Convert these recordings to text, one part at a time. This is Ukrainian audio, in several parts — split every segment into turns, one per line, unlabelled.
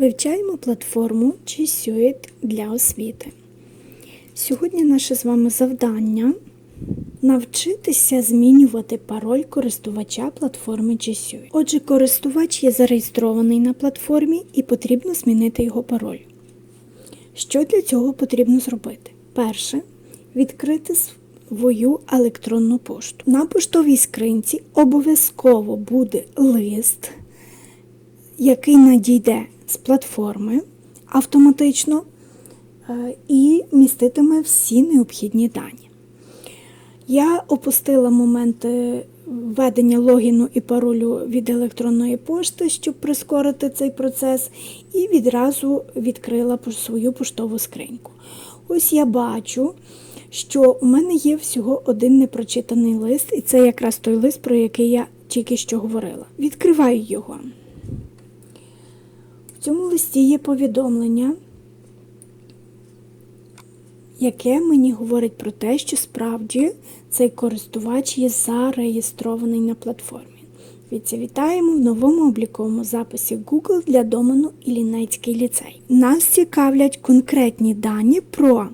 Вивчаємо платформу G Suite для освіти. Сьогодні наше з вами завдання навчитися змінювати пароль користувача платформи G Suite. Отже, користувач є зареєстрований на платформі і потрібно змінити його пароль. Що для цього потрібно зробити? Перше відкрити свою електронну пошту. На поштовій скринці обов'язково буде лист, який надійде з платформи автоматично е, і міститиме всі необхідні дані. Я опустила моменти введення логіну і паролю від електронної пошти, щоб прискорити цей процес, і відразу відкрила свою поштову скриньку. Ось я бачу, що у мене є всього один непрочитаний лист, і це якраз той лист, про який я тільки що говорила. Відкриваю його. В цьому листі є повідомлення, яке мені говорить про те, що справді цей користувач є зареєстрований на платформі. Віться, вітаємо в новому обліковому записі Google для домену Іллінецький ліцей. Нас цікавлять конкретні дані про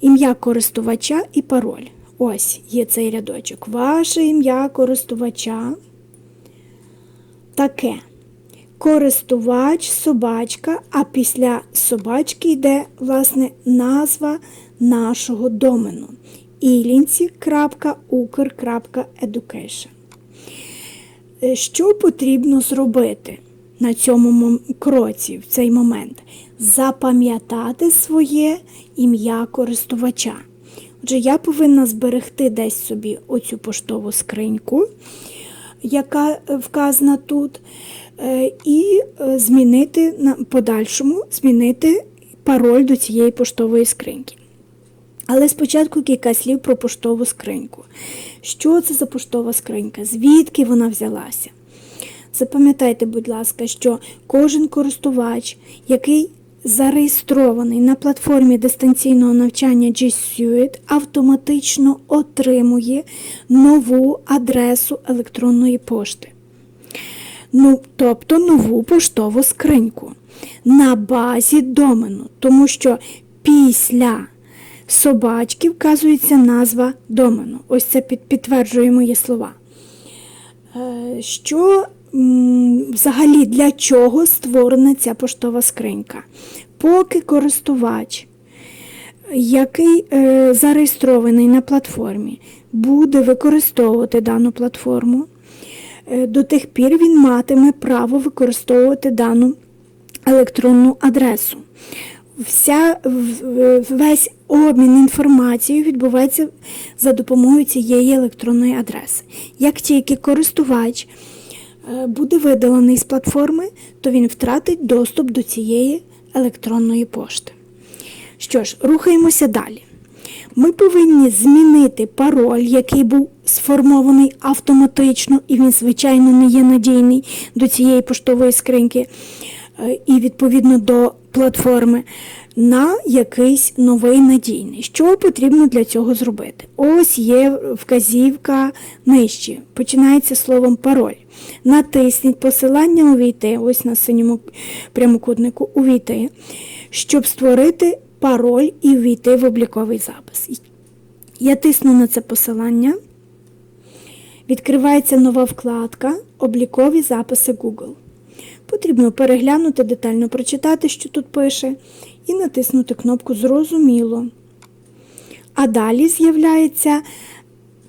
ім'я користувача і пароль. Ось є цей рядочок. Ваше ім'я користувача таке. Користувач, собачка, а після собачки йде, власне, назва нашого домену ilinці.ukr.education. Е, Що потрібно зробити на цьому кроці, в цей момент? Запам'ятати своє ім'я користувача. Отже, я повинна зберегти десь собі оцю поштову скриньку, яка вказана тут, е, і е, змінити на подальшому змінити пароль до цієї поштової скриньки. Але спочатку кілька слів про поштову скриньку. Що це за поштова скринька? Звідки вона взялася? Запам'ятайте, будь ласка, що кожен користувач, який зареєстрований на платформі дистанційного навчання G Suite, автоматично отримує нову адресу електронної пошти. Ну, тобто нову поштову скриньку на базі домену, тому що після собачки вказується назва домену. Ось це підтверджує мої слова. Е, що взагалі для чого створена ця поштова скринька? Поки користувач, який е, зареєстрований на платформі, буде використовувати дану платформу, е, до тих пір він матиме право використовувати дану електронну адресу. Вся, Весь обмін інформацією відбувається за допомогою цієї електронної адреси. Як тільки користувач буде видалений з платформи, то він втратить доступ до цієї електронної пошти. Що ж, рухаємося далі. Ми повинні змінити пароль, який був сформований автоматично, і він, звичайно, не є надійний до цієї поштової скриньки, е, і відповідно до платформи на якийсь новий надійний. Що потрібно для цього зробити? Ось є вказівка нижче. Починається словом пароль. Натисніть посилання увійти, ось на синьому прямокутнику увійти, щоб створити пароль і увійти в обліковий запис. Я тисну на це посилання. Відкривається нова вкладка Облікові записи Google. Потрібно переглянути, детально прочитати, що тут пише, і натиснути кнопку Зрозуміло. А далі з'являється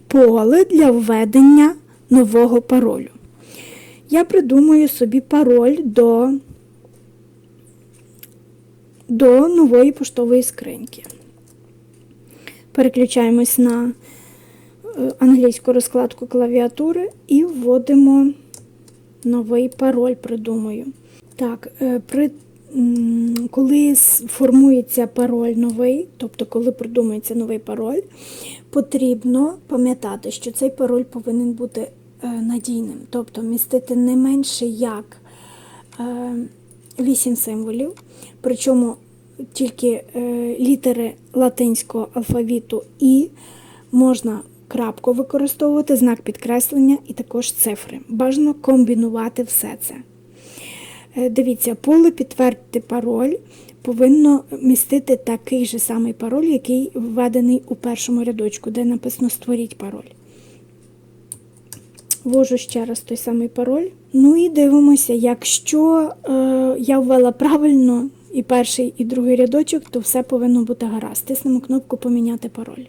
поле для введення нового паролю. Я придумаю собі пароль до, до нової поштової скриньки. Переключаємось на е, англійську розкладку клавіатури і вводимо новий пароль придумаю. Так, е, при, коли формується пароль новий, тобто, коли придумується новий пароль, потрібно пам'ятати, що цей пароль повинен бути е, надійним, тобто містити не менше як 8 е, символів, причому тільки літери латинського алфавіту і можна крапку використовувати, знак підкреслення і також цифри. Бажано комбінувати все це. Е, Дивіться, поле підтвердити пароль повинно містити такий же самий пароль, який введений у першому рядочку, де написано Створіть пароль. Ввожу ще раз той самий пароль. Ну і дивимося, якщо е, я ввела правильно і перший, і другий рядочок, то все повинно бути гаразд. Тиснемо кнопку Поміняти пароль.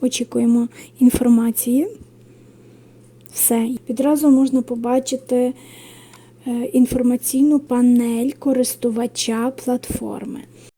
Очікуємо інформації. Все. Відразу можна побачити е, інформаційну панель користувача платформи.